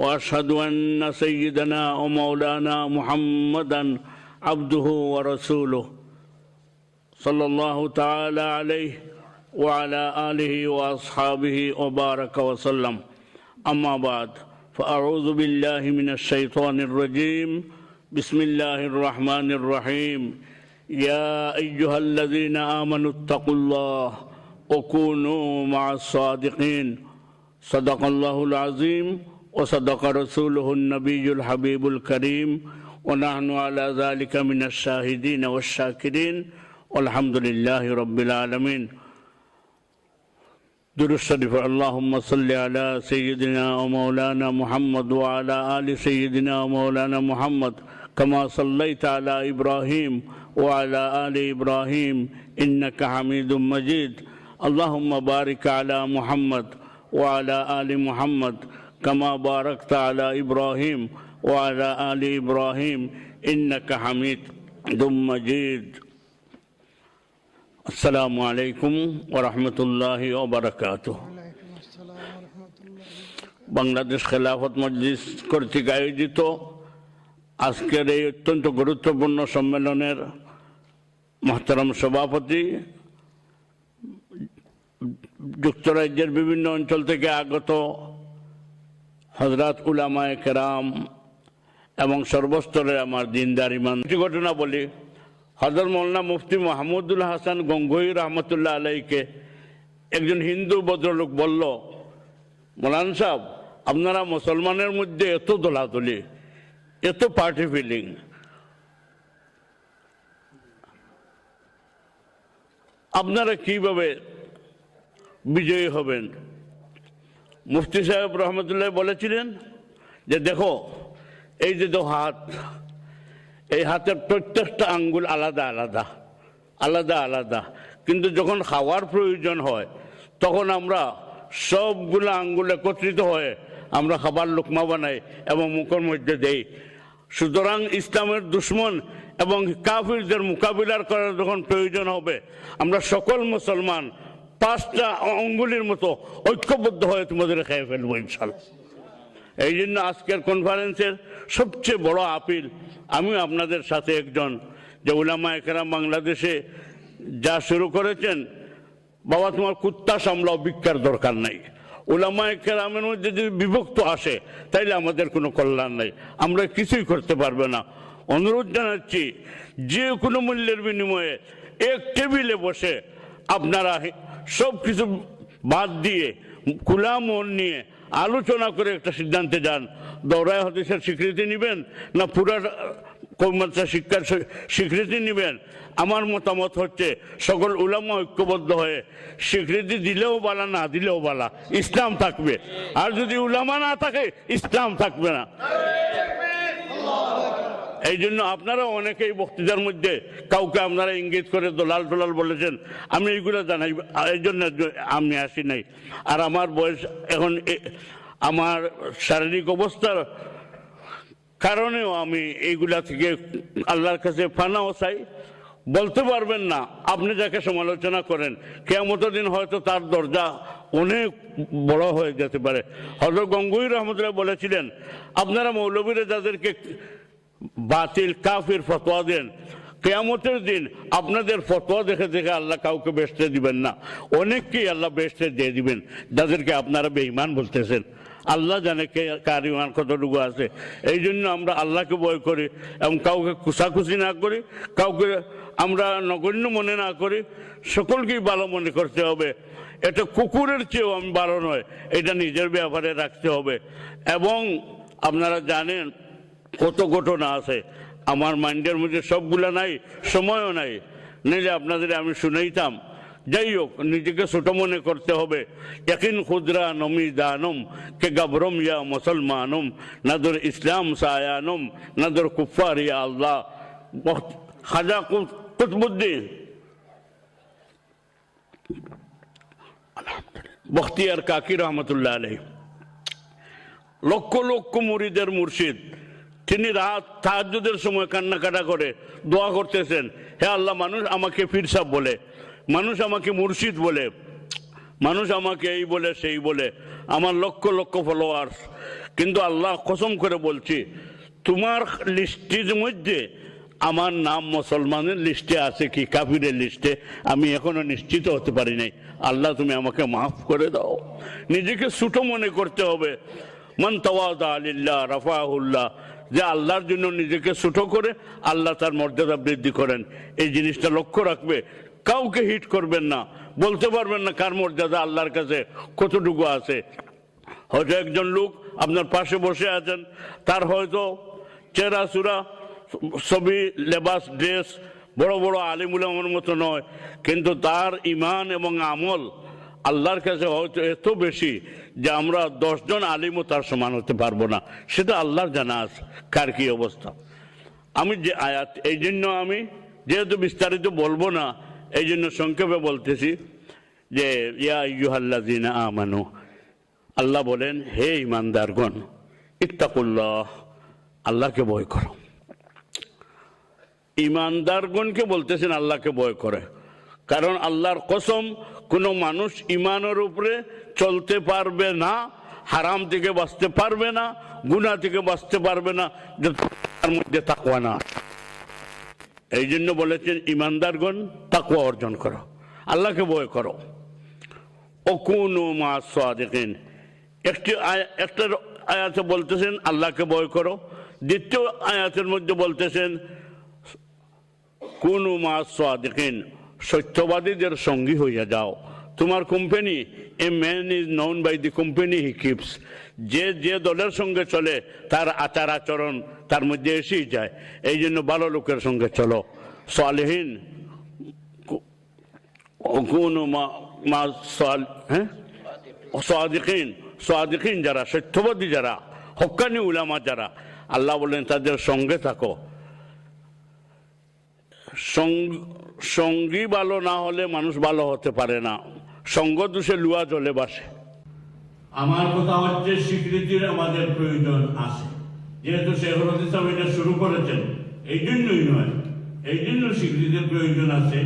وأشهد أن سيدنا ومولانا محمدا عبده ورسوله صلى الله تعالى عليه وعلى آله وأصحابه وبارك وسلم. أما بعد فأعوذ بالله من الشيطان الرجيم. بسم الله الرحمن الرحيم. يا أيها الذين آمنوا اتقوا الله وكونوا مع الصادقين. صدق الله العظيم. وصدق رسوله النبي الحبيب الكريم ونحن على ذلك من الشاهدين والشاكرين والحمد لله رب العالمين. شريف اللهم صل على سيدنا ومولانا محمد وعلى آل سيدنا ومولانا محمد كما صليت على إبراهيم وعلى آل إبراهيم إنك حميد مجيد اللهم بارك على محمد وعلى آل محمد. كما باركت على إبراهيم وعلى آل إبراهيم إنك حميد مجيد السلام عليكم ورحمة الله وبركاته ওয়ালাইকুম আসসালাম রহমতুল্লাহ বাংলাদেশ খেলাফত মজলিস কর্তৃক আয়োজিত আজকের এই অত্যন্ত গুরুত্বপূর্ণ সম্মেলনের মহতারাম সভাপতি যুক্তরাজ্যের বিভিন্ন অঞ্চল থেকে আগত হজরত উলামায়ে কেরাম এবং সর্বস্তরের আমার দিনদার ইমান ঘটনা বলি। হজরত মৌলানা মুফতি মাহমুদুল হাসান গঙ্গোই রহমতুল্লাহ আলাইকে একজন হিন্দু ভদ্রলোক বলল, মোলান সাহেব, আপনারা মুসলমানের মধ্যে এত দোলাদলি, এত পার্টি ফিলিং আপনারা কীভাবে বিজয়ী হবেন? মুফতি সাহেব রহমতুল্লাহ বলেছিলেন যে দেখো, এই যে দো হাত, এই হাতের প্রত্যেকটা আঙ্গুল আলাদা আলাদা আলাদা আলাদা। কিন্তু যখন খাওয়ার প্রয়োজন হয়, তখন আমরা সবগুলো আঙ্গুল একত্রিত হয়ে আমরা খাবার লোকমা বানাই এবং মুখের মধ্যে দেই। সুতরাং ইসলামের দুশ্মন এবং কাফিরদের মোকাবিলার করার যখন প্রয়োজন হবে, আমরা সকল মুসলমান পাঁচটা অঙ্গুলির মতো ঐক্যবদ্ধ হয়ে তোমাদের খেয়ে ফেলব ইনশাল্লাহ। এই জন্য আজকের কনফারেন্সের সবচেয়ে বড় আপিল, আমি আপনাদের সাথে একজন, যে উলামা একরাম বাংলাদেশে যা শুরু করেছেন, বাবা তোমার কুত্তা সামলাও ভিক্ষার দরকার নাই। ওলামা কেরামের মধ্যে যদি বিভক্ত আসে, তাইলে আমাদের কোনো কল্যাণ নাই। আমরা কিছুই করতে পারবে না। অনুরোধ জানাচ্ছি, যে কোনো মূল্যের বিনিময়ে এক টেবিলে বসে আপনারা সব কিছু বাদ দিয়ে খোলা মন নিয়ে আলোচনা করে একটা সিদ্ধান্তে যান। দৌড়ায় হদিসের স্বীকৃতি নেবেন না পুরা কৌমাত্রা শিক্ষার স্বীকৃতি নেবেন? আমার মতামত হচ্ছে সকল উলামা ঐক্যবদ্ধ হয়ে স্বীকৃতি দিলেও বালা, না দিলেও বালা। ইসলাম থাকবে। আর যদি উলামা না থাকে, ইসলাম থাকবে না। এই জন্য আপনারা অনেকেই বক্তৃতার মধ্যে কাউকে আপনারা ইঙ্গিত করে দোলাল টোলাল বলেছেন, আমি এইগুলো জানাই এই জন্য আমি আসি নাই। আর আমার বয়স এখন আমার শারীরিক অবস্থার কারণেও আমি এইগুলা থেকে আল্লাহর কাছে ফানাও চাই। বলতে পারবেন না, আপনি যাকে সমালোচনা করেন কেমত দিন হয়তো তার দরজা অনেক বড় হয়ে যেতে পারে। হজরত গঙ্গুই রহমতুল্লাহ বলেছিলেন, আপনারা মৌলবীরা যাদেরকে বাতিল কাফির ফতোয়া দেন। কেয়ামতের দিন আপনাদের ফতোয়া দেখে দেখে আল্লাহ কাউকে বেসতে দিবেন না। অনেককেই আল্লাহ বেসতে দিয়ে দিবেন। যাদেরকে আপনারা বেঈমান বলতেছেন। আল্লাহ জানে কে, কার ইমান কতটুকু আছে। এই জন্য আমরা আল্লাহকে ভয় করি এবং কাউকে খুশাখুশি না করি, কাউকে আমরা নগণ্য মনে না করি। সকলকেই ভালো মনে করতে হবে। এটা কুকুরের চেয়েও আমি ভালো নয়। এটা নিজের ব্যাপারে রাখতে হবে। এবং আপনারা জানেন কত ঘটনা আছে। আমার মাইন্ডের মধ্যে সবগুলা নাই, সময়ও নাই। নিলে আপনাদের আমি শুনেইতাম, যাই হোক, নিজেকে ছোট মনে করতে হবে। একিন খুদরা নমি দানম, কে গাবরম ইয়া মুসলমানম নাদর ইসলাম সায়ানম নাদর কুফার ইয়া আল্লাহ। খাজা কুত- কুতবুদ্দিন। বখতিয়ার কাকি রহমতুল্লাহ আলাই লক্ষ লক্ষ মুরিদের মুর্শিদ। তিনি রাত তাহাজ্জুদের সময় কান্নাকাটা করে দোয়া করতেছেন, হে আল্লাহ, মানুষ আমাকে ফিরসাব বলে, মানুষ আমাকে মুর্শিদ বলে, মানুষ আমাকে এই বলে, সেই বলে, আমার লক্ষ লক্ষ ফলোয়ার্স কিন্তু আল্লাহ কসম করে বলছি, তোমার লিস্টির মধ্যে আমার নাম মুসলমানের লিস্টে আছে কি কাফিরের লিস্টে? আমি এখনও নিশ্চিত হতে পারি নাই। আল্লাহ, তুমি আমাকে মাফ করে দাও। নিজেকে ছোট মনে করতে হবে। মন তাওয়াদা আলিল্লাহ, রাফাহুল্লাহ। যে আল্লাহর জন্য নিজেকে ছোট করে আল্লাহ তার মর্যাদা বৃদ্ধি করেন। এই জিনিসটা লক্ষ্য রাখবে। কাউকে হিট করবেন না। বলতে পারবেন না কার মর্যাদা আল্লাহর কাছে কতটুকু আছে। হয়তো একজন লোক আপনার পাশে বসে আছেন। তার হয়তো চেরা চূড়া ছবি, লেবাস, ড্রেস বড় বড় আলিমুলামের মতো নয়। কিন্তু তার ইমান এবং আমল আল্লাহর কাছে হয়তো এত বেশি যে আমরা দশজন আলিমও তার সমান হতে পারব না। সেটা আল্লাহর জানা আছে। কার কি অবস্থা? আমি যে আয়াত, এই জন্য আমি যেহেতু বিস্তারিত বলব না, এই জন্য সংক্ষেপে বলতেছি যে, ইয়া ইয়ুহাল্লাযিনা আমানু, আল্লাহ বলেন, হে ইমানদারগণ ইত্তাকুল্লাহ, আল্লাহকে ভয় করো। ইমানদারগণকে বলতেছেন, আল্লাহকে ভয় করে। কারণ আল্লাহর কসম, কোনো মানুষ ইমানের উপরে চলতে পারবে না, হারাম থেকে বাঁচতে পারবে না, গুনাহ থেকে বাঁচতে পারবে না তার মধ্যে তাকওয়া না। এই জন্য বলেছেন ইমানদারগণ তাকুয়া অর্জন করো, আল্লাহকে ভয় করো। ও কোন মা সাদিকিন। একটি একটা আয়াতে বলতেছেন, আল্লাহকে ভয় করো। দ্বিতীয় আয়াতের মধ্যে বলতেছেন, কোন মা সাদিকিন। সত্যবাদীদের সঙ্গী হইয়া যাও। তোমার company a man is known by the company he keeps যে যে দলের সঙ্গে চলে, তার আচার আচরণ তার মধ্যে এসেই যায়। এই জন্য ভালো লোকের সঙ্গে চলো। সালেহীন হ্যাঁ? সাদিকিন যারা, সত্যবাদী যারা, হক্কানি উলামা যারা, আল্লাহ বলেন তাদের সঙ্গে থাকো। সঙ্গ- সঙ্গী ভালো না হলে মানুষ ভালো হতে পারে না। সঙ্গ দোষে লুয়া জলে বাসে। আমার কথা হচ্ছে, স্বীকৃতির আমাদের প্রয়োজন আছে। যেহেতু শেখর ইসলাম এটা শুরু করেছেন, এই জন্যই নয়। এই জন্য স্বীকৃতির প্রয়োজন আছে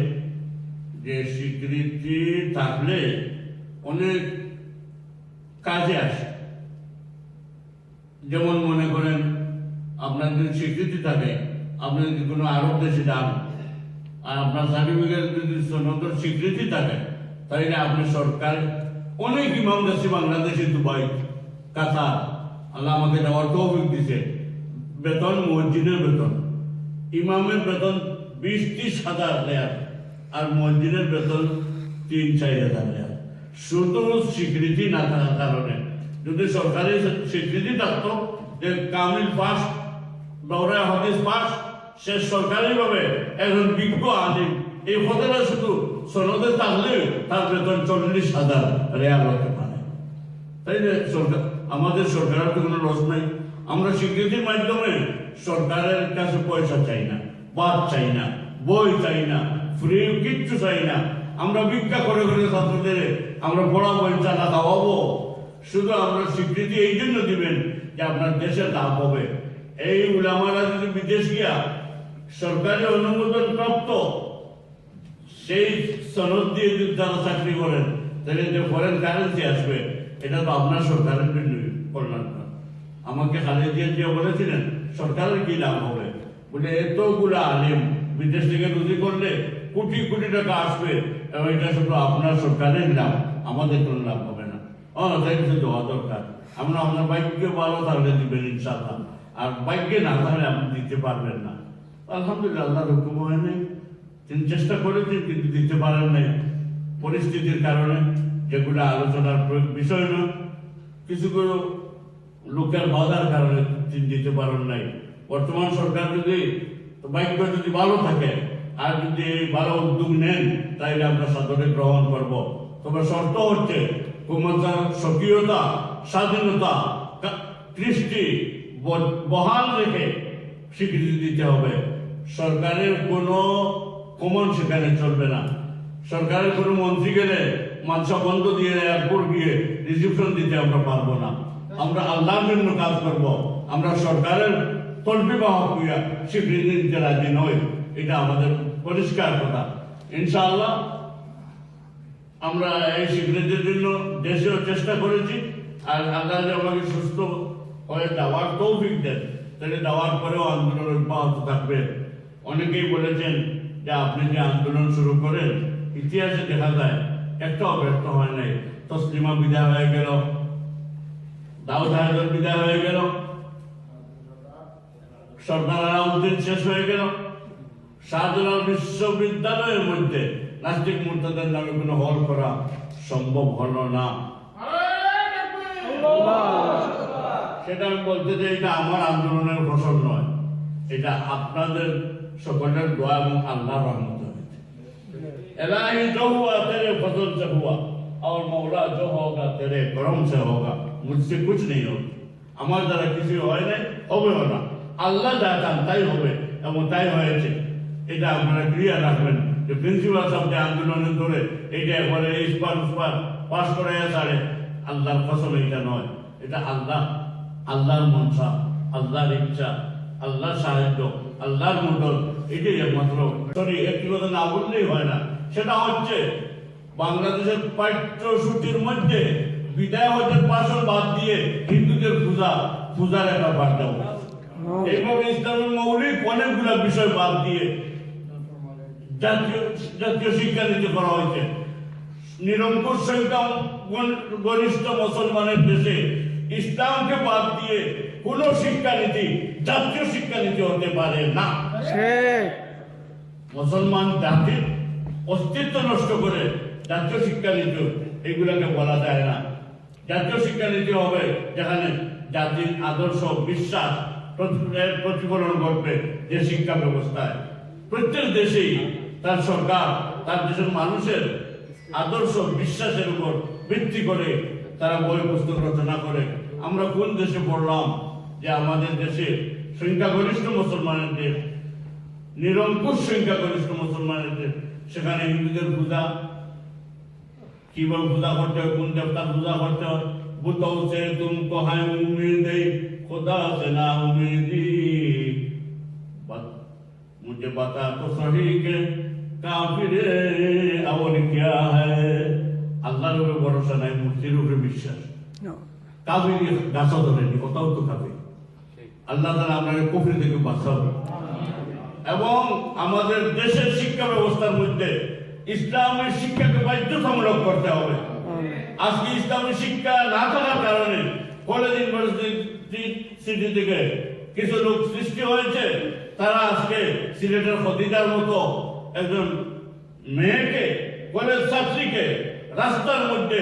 যে স্বীকৃতি থাকলে অনেক কাজে আসে। যেমন মনে করেন, আপনার যদি স্বীকৃতি থাকে, আপনি যদি কোনো আরব দেশে যান আপনার সার্টিফিকেট যদি সনদের স্বীকৃতি থাকে তাহলে আপনি সরকার, অনেক ইমাম দেশে বাংলাদেশে দুবাই কাতার, আল্লাহ আমাকে দেওয়ার তৌফিক দিছে, বেতন, মসজিদের বেতন। ইমামের বেতন বিশ ত্রিশ হাজার লেয়ার আর মসজিদের বেতন তিন চার হাজার লেয়ার শুধু স্বীকৃতি না থাকার কারণে, যদি সরকারি স্বীকৃতি থাকতো যে কামিল পাস দৌড়া হাদিস পাস সে সরকারিভাবে একজন বিজ্ঞ আলিম এই কথাটা শুধু সনদে থাকলে তার বেতন চল্লিশ হাজার রেয়াল হতে পারে। তাই না সরকার, আমাদের সরকারের তো কোনো লস নাই। আমরা স্বীকৃতির মাধ্যমে সরকারের কাছে পয়সা চাই না বাদ চাই না, বই চাই না, ফ্রি কিচ্ছু চাই না। আমরা ভিক্ষা করে করে ছাত্রদের আমরা পড়া বই চালা খাওয়াবো শুধু আমরা স্বীকৃতি এই জন্য দিবেন যে আপনার দেশে লাভ হবে। এই উলামারা যদি বিদেশ গিয়া সরকারি অনুমোদন প্রাপ্ত সেই সনদ দিয়ে যদি তারা চাকরি করেন, তাহলে যে ফরেন কারেন্সি আসবে, এটা তো আপনার সরকারের কল্যাণ না। আমাকে খালেদিয়া দিয়ে বলেছিলেন, সরকারের কি লাভ হবে? বলে, এতগুলো আলিম বিদেশ থেকে রুজি করলে কোটি কোটি টাকা আসবে, এবং এটা শুধু আপনার সরকারের লাভ, আমাদের কোনো লাভ হবে না। ও, তাই তো দেওয়া দরকার। আমরা আপনার বাইককে ভালো থাকলে দিবেন ইনশাল্লাহ আর বাইককে না থাকলে আপনি দিতে পারবেন না। আলহামদুলিল্লাহ, আল্লাহর হুকুম হয় নাই। তিনি চেষ্টা করেছেন, কিন্তু দিতে পারেন নাই। পরিস্থিতির কারণে যেগুলো আলোচনার বিষয় না কিছু কিছু লোকের বাধার কারণে তিনি দিতে পারেন নাই। বর্তমান সরকার যদি বাইক যদি ভালো থাকে, আর যদি এই ভালো উদ্যোগ নেন, তাইলে আমরা সাদরে গ্রহণ করব। তবে শর্ত হচ্ছে, ক্ষমতার স্বকীয়তা, স্বাধীনতা কৃষ্টি বহাল রেখে স্বীকৃতি দিতে হবে। সরকারের কোনো কমন সেখানে চলবে না। সরকারের কোনো মন্ত্রী গেলে মানসা বন্ধ দিয়ে এয়ারপোর্ট গিয়ে রিসিপশন দিতে আমরা পারব না। আমরা আল্লাহর জন্য কাজ করব। আমরা সরকারের তলবি বাহক হইয়া স্বীকৃতি দিতে রাজি নই। এটা আমাদের পরিষ্কার কথা। ইনশাআল্লাহ আমরা এই স্বীকৃতির জন্য দেশেও চেষ্টা করেছি। আর আল্লাহ আমাকে সুস্থ হয়ে যাওয়ার তৌফিক দেন, তাহলে যাওয়ার পরেও আন্দোলন অব্যাহত থাকবে। অনেকেই বলেছেন যে আপনি যে আন্দোলন শুরু করেন, ইতিহাসে দেখা যায় একটাও ব্যর্থ হয় নাই। তসলিমা বিদায় হয়ে গেল, দাউদ হায়দর বিদায় হয়ে গেল, সর্দার আলাউদ্দিন শেষ হয়ে গেল। শাহজালাল বিশ্ববিদ্যালয়ের মধ্যে নাস্তিক মুর্তাদের নামে কোনো হল করা সম্ভব হলো না। সেটা আমি বলতে চাই, এটা আমার আন্দোলনের ফসল নয়। এটা আপনাদের সকলের দোয়া এবং আল্লাহ রহমত হয়েছে इलाही जो हुआ तेरे फजल से हुआ और मौला जो होगा तेरे करम से होगा मुझसे कुछ नहीं होगा আমার দ্বারা কিছু হয় নাই হবেও না আল্লাহ যা চান তাই হবে এবং তাই হয়েছে এটা আপনারা ক্লিয়ার রাখবেন যে প্রিন্সিপাল সাহেব যে আন্দোলনে ধরে এইটা একবারে ইস্পার উস্পার পাস করে সারে আল্লাহর ফসল এটা নয় এটা আল্লাহ আল্লাহর মনসা আল্লাহর ইচ্ছা আল্লাহর সাহায্য আল্লাহর মন্ডল বাংলাদেশের পাঠ্যসূচির মধ্যে বিদায় বাদ দিয়ে হিন্দুদের পূজা, পূজার একটা ইসলামের মৌলিক বিষয় বাদ দিয়ে জাতীয় শিক্ষানীতি করা হয়েছে। নিরঙ্কুশ মুসলমানের দেশে ইসলামকে বাদ দিয়ে কোন শিক্ষানীতি, জাতীয় শিক্ষানীতি হতে পারে না। মুসলমান জাতির অস্তিত্ব নষ্ট করে জাতীয় শিক্ষানীতি এগুলাকে বলা যায় না। জাতীয় শিক্ষানীতি হবে যেখানে জাতির আদর্শ, বিশ্বাস প্রতিফলন ঘটবে যে শিক্ষা ব্যবস্থায়। প্রত্যেক দেশেই তার সরকার, তার দেশের মানুষের আদর্শ, বিশ্বাসের উপর ভিত্তি করে তারা বই, পুস্তক রচনা করে। আমরা কোন দেশে পড়লাম যে আমাদের দেশে সংখ্যাগরিষ্ঠ মুসলমানের দেশ নিরঙ্কুশ সংখ্যাগরিষ্ঠ মুসলমানদের। সেখানে হিন্দুদের পূজা। কীভাবে পূজা করতে হয়? কোন দেবতার পূজা করতে হয়? বুতৌ সে হায় উমিদে? খোদা সে না উমিদি? मुझे बता तो सही के আল্লাহর উপরে ভরসা নাই মূর্তির উপরে বিশ্বাস। কাবির গাছা ধরেনি কোথাও তো কাবির আল্লাহ তালা আপনাকে কুফরি থেকে বাঁচাবে। এবং আমাদের দেশের শিক্ষা ব্যবস্থার মধ্যে ইসলামের শিক্ষাকে বাধ্যতামূলক করতে হবে। আজকে ইসলামের শিক্ষা না থাকার কারণে কলেজ ইউনিভার্সিটি সিটি থেকে কিছু লোক সৃষ্টি হয়েছে। তারা আজকে সিলেটের খদিজার মতো একজন মেয়েকে, কলেজ ছাত্রীকে রাস্তার মধ্যে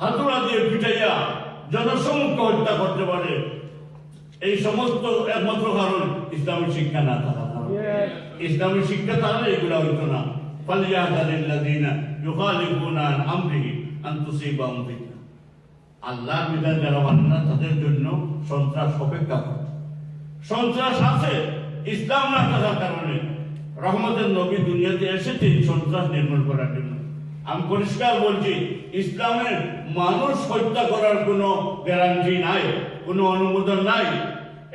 হাতুড়া দিয়ে পিটাইয়া জনসমুখকে হত্যা করতে পারে। এই সমস্ত একমাত্র কারণ ইসলামী শিক্ষা না থাকা ইসলামী শিক্ষা তাহলে এগুলো হইতো না। মানে ইসলাম কারণে। নবী দুনিয়াতে সন্ত্রাস করার জন্য। আমি পরিষ্কার বলছি, ইসলামের মানুষ হত্যা করার কোনো গ্যারান্টি নাই, কোনো অনুমোদন নাই।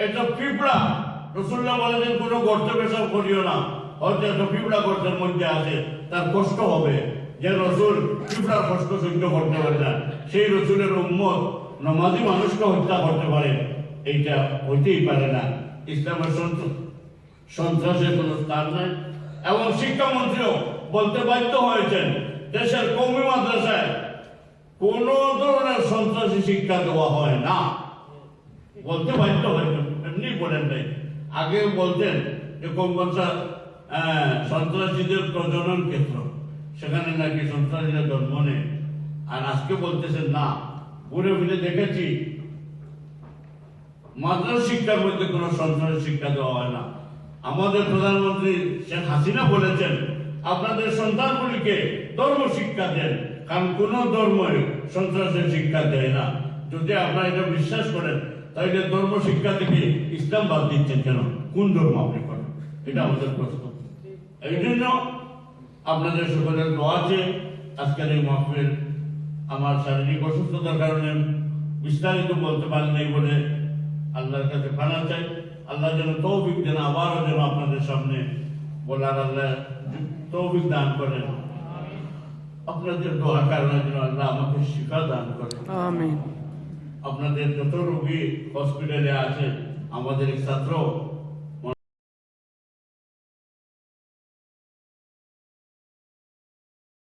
এটা পিঁপড়া রসুল্লাহ বলেছেন, কোনো গর্ত পেশাব করিও না। হয়তো একটা পিঁপড়া গর্তের মধ্যে আছে, তার কষ্ট হবে। যে রসুল পিঁপড়ার কষ্ট সহ্য করতে পারে না। সেই রসুলের উম্মত নমাজি মানুষকে হত্যা করতে পারে। এইটা হইতেই পারে না। ইসলামের সন্ত- সন্ত্রাসের কোনো স্থান নাই। এবং শিক্ষামন্ত্রীও বলতে বাধ্য হয়েছেন, দেশের কৌমি মাদ্রাসায় কোন ধরনের সন্ত্রাসী শিক্ষা দেওয়া হয় না। বলতে বাধ্য হয়তো এমনি বলেন নাই। আগে বলতেন যে কোমগঞ্জা সন্ত্রাসীদের প্রজনন ক্ষেত্র। সেখানে নাকি সন্ত্রাসীরা জন্ম নেয়। আর আজকে বলতেছেন, না, ঘুরে ফিরে দেখেছি। মাদ্রাসা শিক্ষার মধ্যে কোনো সন্ত্রাসী শিক্ষা দেওয়া হয় না। আমাদের প্রধানমন্ত্রী শেখ হাসিনা বলেছেন, আপনাদের সন্তানগুলিকে ধর্ম শিক্ষা দেন, কারণ কোন ধর্মই সন্ত্রাসের শিক্ষা দেয় না। যদি আপনারা এটা বিশ্বাস করেন তাহলে ধর্ম শিক্ষা থেকে ইসলাম বাদ দিচ্ছেন কেন? কোন ধর্ম আপনি করেন? এটা আমাদের প্রশ্ন। এই জন্য আপনাদের সকলের দোয়া আছে। আজকের এই মাহফিল আমার শারীরিক অসুস্থতার কারণে বিস্তারিত বলতে পারি নাই বলে আল্লাহর কাছে পানা চাই আল্লাহ যেন তৌফিক দেন, আবারও যেন আপনাদের সামনে বলার আল্লাহ তৌফিক দান করেন। আপনাদের দোয়া কারণে যেন আল্লাহ আমাকে শিক্ষা দান করেন। আমিন। আপনাদের যত রোগী হসপিটালে আছে আমাদের ছাত্র